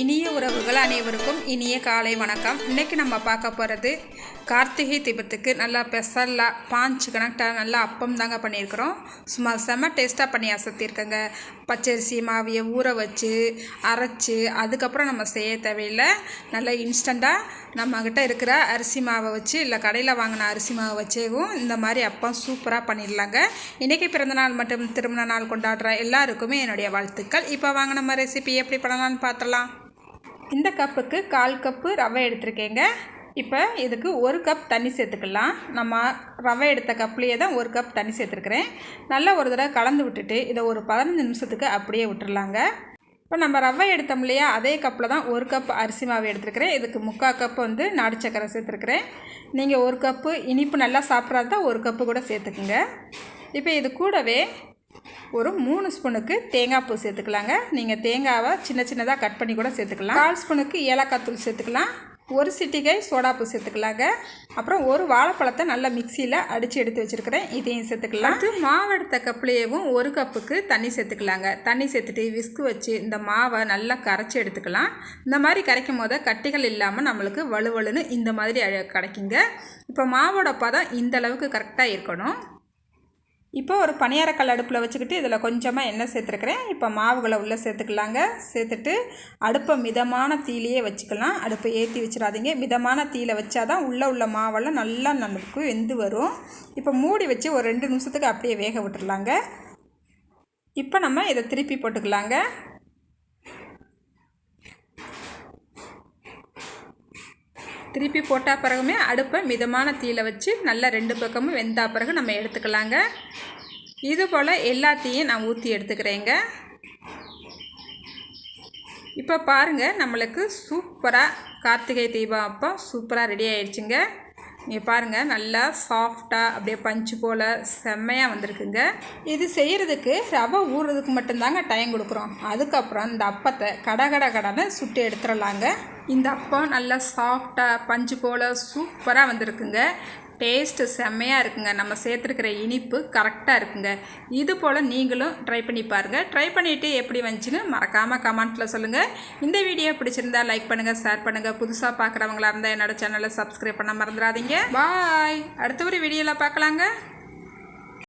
இனிய உறவுகள் அனைவருக்கும் இனிய காலை வணக்கம். இன்றைக்கி நம்ம பார்க்க போகிறது கார்த்திகை தீபத்துக்கு நல்லா ஸ்பெஷலாக பாஞ்சு கணக்கில் நல்லா அப்பம் தாங்க பண்ணியிருக்கிறோம். சும்மா செம்ம டேஸ்ட்டாக பண்ணி அசத்திருக்கேங்க பச்சரிசி மாவியை ஊற வச்சு அரைச்சி அதுக்கப்புறம் நம்ம செய்ய தேவையில்லை. நல்லா இன்ஸ்டண்ட்டாக நம்மக்கிட்ட இருக்கிற அரிசி மாவை வச்சு இல்லை கடையில் வாங்கின அரிசி மாவை வச்சேவும் இந்த மாதிரி அப்பம் சூப்பராக பண்ணிடலாங்க. இன்றைக்கி பிறந்தநாள் மற்றும் திருமண நாள் கொண்டாடுற எல்லாருக்குமே என்னுடைய வாழ்த்துக்கள். இப்போ வாங்க நம்ம ரெசிபி எப்படி பண்ணலாம்னு பார்த்துடலாம். இந்த கப்புக்கு கால் கப்பு ரவை எடுத்திருக்கேங்க. இப்போ இதுக்கு ஒரு கப் தண்ணி சேர்த்துக்கலாம். நம்ம ரவை எடுத்த கப்லேயே தான் ஒரு கப் தண்ணி சேர்த்துருக்குறேன். நல்லா ஒரு தடவை கலந்து விட்டுட்டு இதை ஒரு பதினஞ்சு நிமிஷத்துக்கு அப்படியே விட்டுடலாங்க இப்போ நம்ம ரவை எடுத்தோம் இல்லையா? அதே கப்பில் தான் ஒரு கப் அரிசி மாவு எடுத்துருக்கிறேன். இதுக்கு முக்கால் கப் வந்து நாடு சக்கரை சேர்த்துருக்குறேன். நீங்கள் ஒரு கப்பு இனிப்பு நல்லா சாப்பிட்றது தான் ஒரு கப்பு கூட சேர்த்துக்குங்க. இப்போ இது கூடவே ஒரு மூணு ஸ்பூனுக்கு தேங்காய் பூ சேர்த்துக்கலாங்க. நீங்கள் தேங்காவை சின்ன சின்னதாக கட் பண்ணி கூட சேர்த்துக்கலாம். கால் ஸ்பூனுக்கு ஏலக்காய் தூள் சேர்த்துக்கலாம். ஒரு சிட்டிகை சோடாப்பூ சேர்த்துக்கலாங்க. அப்புறம் ஒரு வாழைப்பழத்தை நல்லா மிக்சியில் அடித்து எடுத்து வச்சுருக்கிறேன். இதையும் சேர்த்துக்கலாம். அது மாவெடுத்த கப்லேயும் ஒரு கப்புக்கு தண்ணி சேர்த்துக்கலாங்க. தண்ணி சேர்த்துட்டு விஸ்கு வச்சு இந்த மாவை நல்லா கரைச்சி எடுத்துக்கலாம். இந்த மாதிரி கரைக்கும் போது கட்டிகள் இல்லாமல் நம்மளுக்கு வலுவலுன்னு இந்த மாதிரி கிடைக்குங்க இப்போ மாவோட பதம் இந்த அளவுக்கு கரெக்டாக இருக்கணும். இப்போ ஒரு பணியாரக்கல் அடுப்பில் வச்சுக்கிட்டு இதில் கொஞ்சமாக எண்ணெய் சேர்த்துருக்குறேன். இப்போ மாவுகளை உள்ளே சேர்த்துக்கலாங்க. சேர்த்துட்டு அடுப்பை மிதமான தீலையே வச்சுக்கலாம். அடுப்பை ஏற்றி வச்சிடாதீங்க. மிதமான தீயில வச்சாதான் உள்ளே உள்ள மாவெல்லாம் நல்லா நமக்கு வெந்து வரும். இப்போ மூடி வச்சு ஒரு ரெண்டு நிமிஷத்துக்கு அப்படியே வேக விட்டுடலாங்க. இப்போ நம்ம இதை திருப்பி போட்டுக்கலாங்க. திருப்பி போட்டால் பிறகுமே அடுப்பை மிதமான தீயில் வச்சு நல்லா ரெண்டு பக்கமும் வெந்தா பிறகு நம்ம எடுத்துக்கலாங்க. இது போல் எல்லாத்தையும் நான் ஊற்றி எடுத்துக்கிறேங்க. இப்போ பாருங்கள் நம்மளுக்கு சூப்பராக கார்த்திகை தீபம் அப்போ சூப்பராக ரெடி ஆயிடுச்சுங்க. நீங்கள் பாருங்கள் நல்லா சாஃப்டாக அப்படியே பஞ்சு போல் செம்மையாக வந்திருக்குங்க. இது செய்கிறதுக்கு ரவை ஊறுறதுக்கு மட்டும்தாங்க டைம் கொடுக்குறோம். அதுக்கப்புறம் இந்த அப்பத்தை கட கட கடனை சுட்டு எடுத்துடலாங்க. இந்த அப்பம் நல்லா சாஃப்டாக பஞ்சு போல் சூப்பராக வந்திருக்குங்க. டேஸ்ட்டு செம்மையாக இருக்குங்க. நம்ம சேர்த்துருக்கிற இனிப்பு கரெக்டாக இருக்குங்க. இது போல் நீங்களும் ட்ரை பண்ணி பாருங்கள் ட்ரை பண்ணிவிட்டு எப்படி வந்துச்சுன்னு மறக்காமல் கமெண்ட்டில் சொல்லுங்கள் இந்த வீடியோ பிடிச்சிருந்தா லைக் பண்ணுங்கள் ஷேர் பண்ணுங்கள் புதுசாக பார்க்குறவங்களா இருந்தால் என்னோட சேனலை சப்ஸ்கிரைப் பண்ண மறந்துடாதீங்க. பாய் அடுத்த ஒரு வீடியோவில் பார்க்கலாங்க.